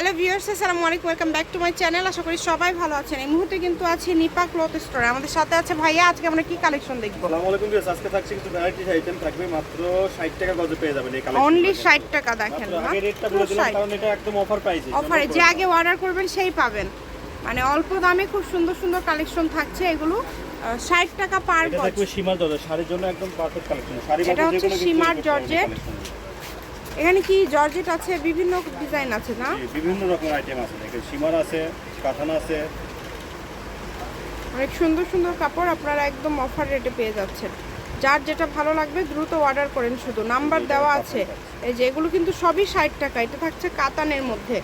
Hello viewers আসসালামু আলাইকুম welcome back to my channel আশা করি সবাই ভালো আছেন। এই মুহূর্তে কিন্তু আছি নিপা ক্লথ স্টোরে। আমাদের সাথে আছে ভাইয়া আজকে আমরা কি কালেকশন দেখব? আসসালামু আলাইকুম ভিউয়ার্স আজকে থাকছে কিছু ভ্যারাইটিস আইটেম থাকবে মাত্র 60 টাকা গজে পেয়ে যাবেন এই কালেকশন অনলি ষাট টাকা দেখেন মাত্র আগে রেটটা বলে দিলাম কারণ এটা একদম অফার প্রাইসে অফারে যে আগে অর্ডার করবেন সেই পাবেন। মানে অল্প দামে খুব সুন্দর সুন্দর কালেকশন থাকছে এগুলো। ষাট টাকা পার গজ। এটা থাকবে সীমার দরজা শাড়ির জন্য একদম পারফেক্ট কালেকশন শাড়ি এটা হচ্ছে সীমার জর্জেট। এখানে কি জর্জেট আছে? বিভিন্ন ডিজাইন আছে না? বিভিন্ন রকম আইটেম আছে। দেখেন সীমার আছে কাতান আছে। অনেক সুন্দর সুন্দর কাপড় আপনারা একদম অফার রেটে পেয়ে যাচ্ছেন। যার যেটা ভালো লাগবে দ্রুত অর্ডার করেন শুধু। নাম্বার দেওয়া আছে। এই যে এগুলো কিন্তু সবই ষাট টাকা। এটা থাকছে কাতানের মধ্যে।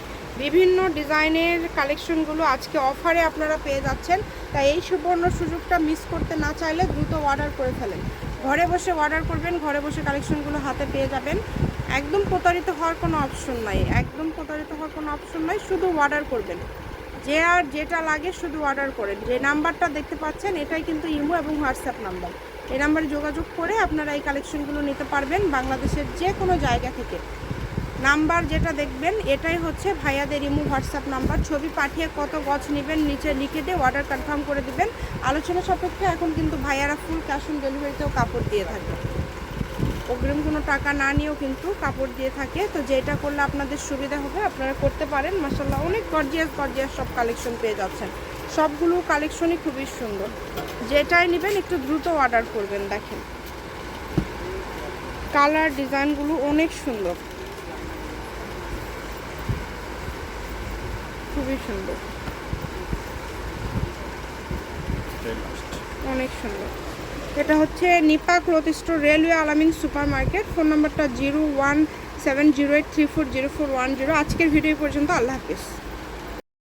বিভিন্ন ডিজাইনের কালেকশনগুলো আজকে অফারে আপনারা পেয়ে যাচ্ছেন। তাই এই সুবর্ণ সুযোগটা মিস করতে না চাইলে দ্রুত অর্ডার করে ফেলেন। ঘরে বসে অর্ডার করবেন ঘরে বসে কালেকশনগুলো হাতে পেয়ে যাবেন। একদম প্রতারিত হওয়ার কোনো অপশন নাই, একদম প্রতারিত হওয়ার কোনো অপশন নাই, শুধু অর্ডার করবেন। যে আর যেটা লাগে শুধু অর্ডার করেন। যে নাম্বারটা দেখতে পাচ্ছেন, এটাই কিন্তু ইমো এবং হোয়াটসঅ্যাপ নাম্বার এই নাম্বারে যোগাযোগ করে আপনারা এই কালেকশনগুলো নিতে পারবেন বাংলাদেশের যে কোনো জায়গা থেকে। নাম্বার যেটা দেখবেন, এটাই হচ্ছে ভাইয়াদের ইমো, হোয়াটসঅ্যাপ নাম্বার ছবি পাঠিয়ে কত গছ নেবেন, নিচে লিখে দিয়ে অর্ডার কনফার্ম করে দিবেন। আলোচনা সাপেক্ষে এখন কিন্তু ভাইয়ারা ফুল ক্যাশ অন ডেলিভারিতেও কাপড় দিয়ে থাকে অগ্রিম কোনো টাকা না নিয়েও কিন্তু কাপড় দিয়ে থাকে। তো যেটা করলে আপনাদের সুবিধা হবে আপনারা করতে পারেন। মাসাল্লাহ অনেক গর্জিয়াস গর্জিয়াস সব কালেকশন পেয়ে যাচ্ছেন। সবগুলো কালেকশনই খুবই সুন্দর। যেটাই নেবেন একটু দ্রুত অর্ডার করবেন দেখেন। কালার ডিজাইনগুলো অনেক সুন্দর। খুবই সুন্দর। অনেক সুন্দর। এটা হচ্ছে Nipa cloth store, railway Alamin super market phone নাম্বারটা zero one seven zero eight three four zero four one zero. আজকের ভিডিও পর্যন্ত, আল্লাহ হাফিজ।